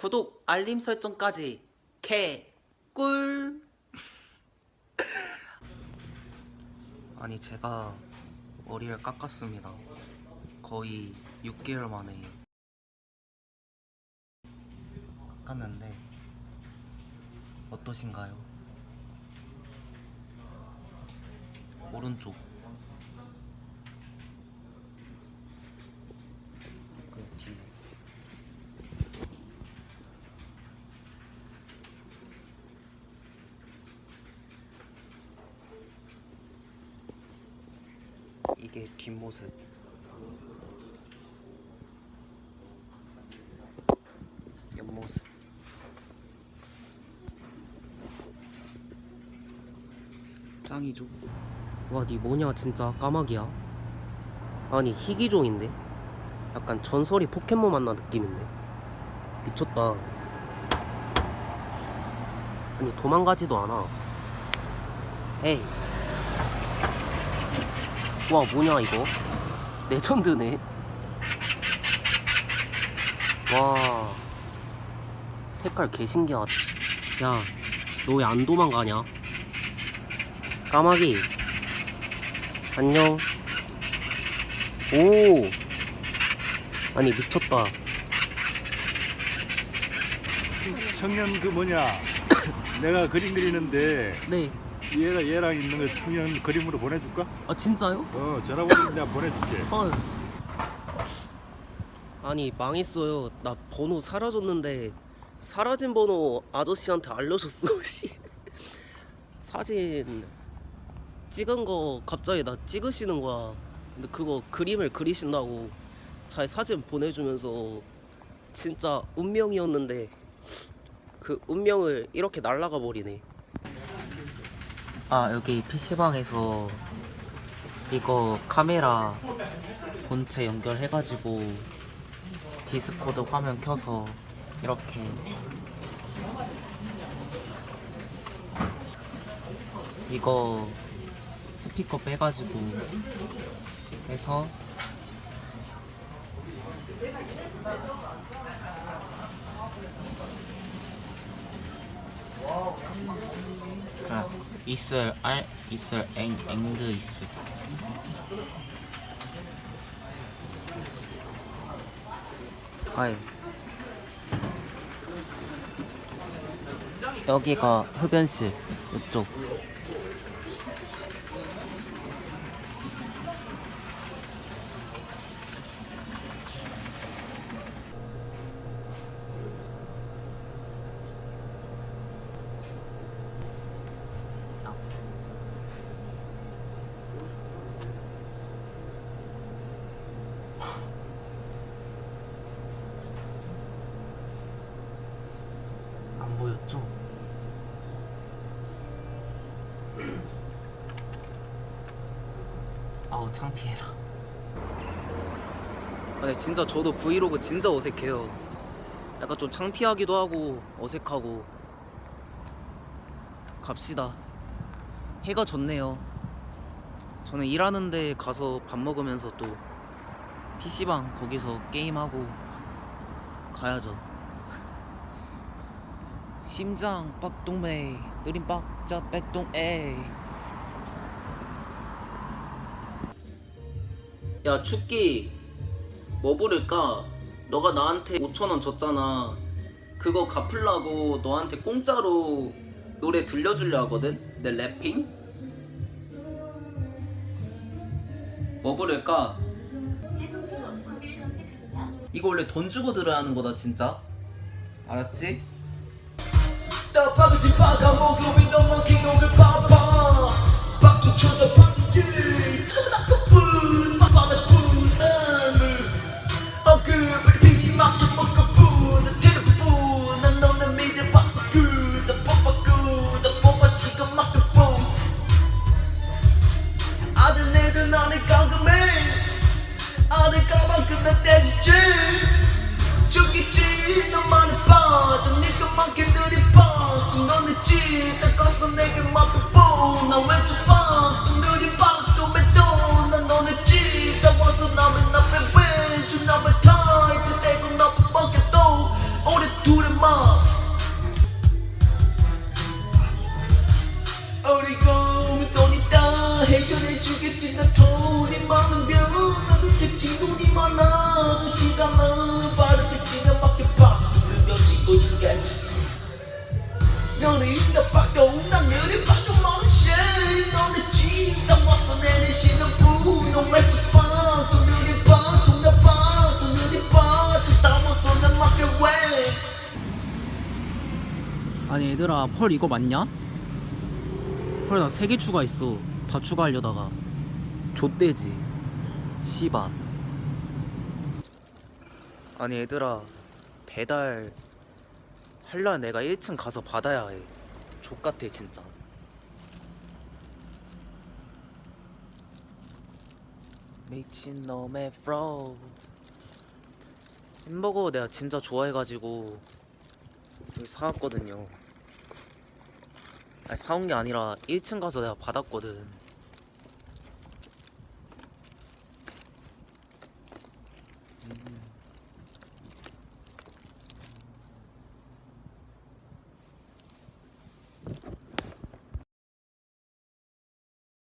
구독, 알림 설정까지 개, 꿀. 아니 제가 머리를 깎았습니다. 거의 6개월 만에 깎았는데 어떠신가요? 오른쪽 그 뒤에 이게 뒷모습. 옆모습. 짱이죠. 와 니 뭐냐 진짜. 까마귀야. 아니 희귀종인데? 약간 전설이 포켓몬 만나 느낌인데? 미쳤다. 아니 도망가지도 않아. 에이 와 뭐냐 이거? 레전드네. 와. 색깔 개신기하다. 야너 왜 안 도망가냐? 까마귀. 안녕. 오. 아니 미쳤다. 청년 그 뭐냐? 내가 그림 그리는데 네 얘랑 얘랑 있는 거 청년 그림으로 보내줄까? 아 진짜요? 어 전화번호 내가 보내줄게 헐. 아니 망했어요. 나 번호 사라졌는데 사라진 번호 아저씨한테 알려줬어. 씨. 사진 찍은 거 갑자기 나 찍으시는 거야. 근데 그거 그림을 그리신다고 잘 사진 보내주면서 진짜 운명이었는데 그 운명을 이렇게 날라가 버리네. 아 여기 PC방에서 이거 카메라 본체 연결해가지고 디스코드 화면 켜서 이렇게. 이거 스피커 빼가지고 해서 아, 있을 알 있을 앵 앵드 있을. 아이. 여기가 흡연실 이쪽 아우 창피해라. 아니 진짜 저도 브이로그 진짜 어색해요. 약간 좀 창피하기도 하고 어색하고. 갑시다. 해가 졌네요. 저는 일하는데 가서 밥 먹으면서 또 PC방 거기서 게임하고 가야죠. 심장 빡동메 느린 빡자 백동 에 야 축기 뭐 부를까? 너가 나한테 5천원 줬잖아 그거 갚으려고 너한테 공짜로 노래 들려주려 하거든? 내 래핑? 뭐 부를까? 이거 원래 돈 주고 들어야 하는 거다 진짜 알았지? 따빠그지 빠가 목욕이 너무 기록을 봐봐 박도 쳐져 박기 아니 얘들아 펄 이거 맞냐? 펄 나 세 개 추가했어 다 추가하려다가 좆대지 씨바 아니 얘들아 배달 할라 내가 1층 가서 받아야 해. 족같아 진짜. 미친놈의 프로 햄버거 내가 진짜 좋아해가지고 사왔거든요. 아니 사온 게 아니라 1층 가서 내가 받았거든